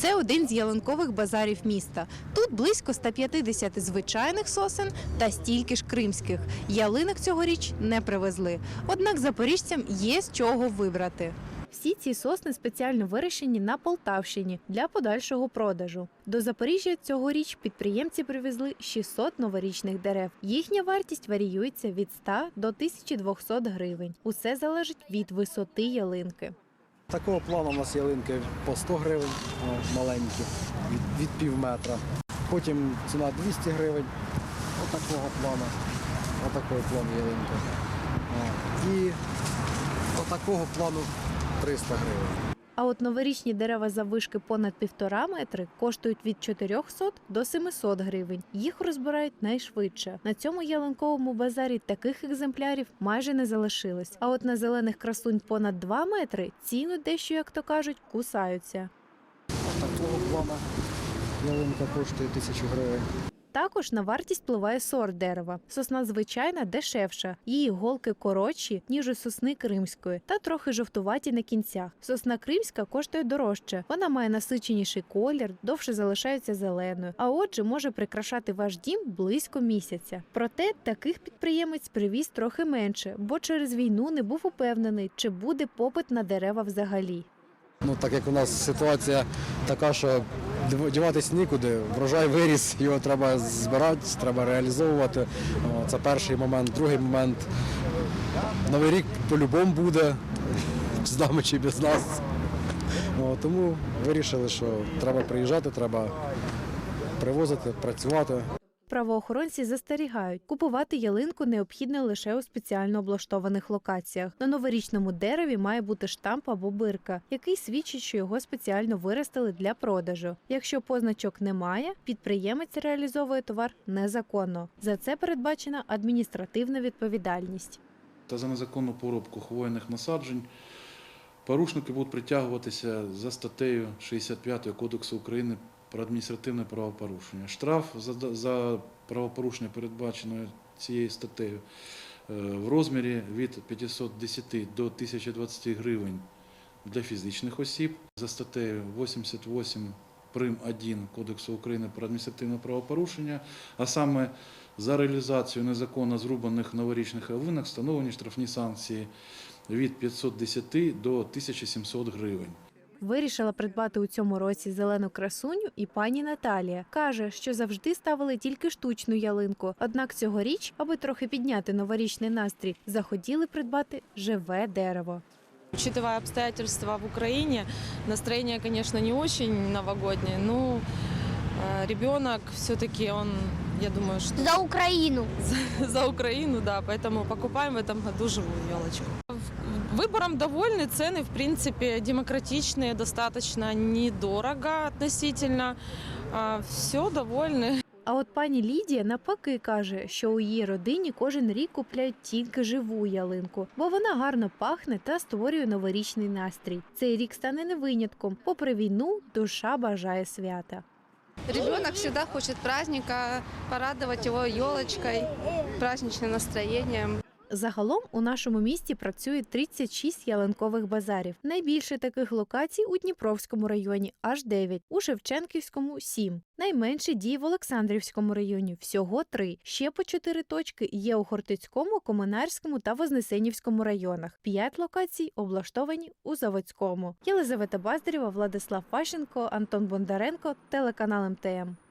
Це один з ялинкових базарів міста. Тут близько 150 звичайних сосен та стільки ж кримських. Ялинок цьогоріч не привезли. Однак запоріжцям є з чого вибрати. Всі ці сосни спеціально вирощені на Полтавщині для подальшого продажу. До Запоріжжя цьогоріч підприємці привезли 600 новорічних дерев. Їхня вартість варіюється від 100 до 1200 гривень. Усе залежить від висоти ялинки. Такого плану у нас ялинки по 100 гривень, маленькі, від, від пів метра. Потім ціна 200 гривень, отакого плану, отакого плану ялинки. І отакого плану 300 гривень. А от новорічні дерева заввишки понад півтора метри коштують від 400 до 700 гривень. Їх розбирають найшвидше. На цьому ялинковому базарі таких екземплярів майже не залишилось. А от на зелених красунь понад 2 метри ціни дещо, як то кажуть, кусаються. Отакого плану ялинка коштує 1000 гривень. Також на вартість впливає сорт дерева. Сосна звичайна дешевша, її голки коротші, ніж у сосни кримської, та трохи жовтуваті на кінцях. Сосна кримська коштує дорожче. Вона має насиченіший колір, довше залишається зеленою, а отже, може прикрашати ваш дім близько місяця. Проте таких підприємець привіз трохи менше, бо через війну не був упевнений, чи буде попит на дерева взагалі. Ну, так як у нас ситуація така, що діватись нікуди, врожай виріс, його треба збирати, треба реалізовувати. Це перший момент. Другий момент. Новий рік по-любому буде, з нами чи без нас. Тому вирішили, що треба приїжджати, треба привозити, працювати. Правоохоронці застерігають, купувати ялинку необхідно лише у спеціально облаштованих локаціях. На новорічному дереві має бути штамп або бирка, який свідчить, що його спеціально виростили для продажу. Якщо позначок немає, підприємець реалізовує товар незаконно. За це передбачена адміністративна відповідальність. та за незаконну порубку хвойних насаджень. Порушники будуть притягуватися за статтею 65 Кодексу України про адміністративне правопорушення. Штраф за, за правопорушення, передбачене цією статтею, е, в розмірі від 510 до 1020 гривень для фізичних осіб. За статтею 88 прим. 1 Кодексу України про адміністративне правопорушення, а саме за реалізацію незаконно зрубаних новорічних ялинок встановлені штрафні санкції від 510 до 1700 гривень. Вирішила придбати у цьому році зелену красуню і пані Наталія. Каже, що завжди ставили тільки штучну ялинку. Однак цьогоріч, аби трохи підняти новорічний настрій, захотіли придбати живе дерево. Учитывая обстоятельства в Украине, настроение, конечно, не очень новогоднее, но э, ребенок все-таки он, я думаю, что За Украину. за Украину, да, поэтому покупаем в этом году живую елочку. Выбором довольны, цены, в принципе, демократичные, достаточно недорого относительно. Все довольны. А от пані Лідія навпаки каже, що у її родині кожен рік купляють тільки живу ялинку, бо вона гарно пахне та створює новорічний настрій. Цей рік стане не винятком. Попри війну, душа бажає свята. Ребенок всегда хочет праздника, порадовать его елочкой, праздничным настроением. Загалом у нашому місті працює 36 ялинкових базарів. Найбільше таких локацій у Дніпровському районі аж 9, у Шевченківському 7. Найменше діє в Олександрівському районі всього 3. Ще по 4 точки є у Хортицькому, Комунарському та Вознесенівському районах. 5 локацій облаштовані у Заводському. Єлизавета Баздарєва, Владислав Пащенко, Антон Бондаренко, телеканал МТМ.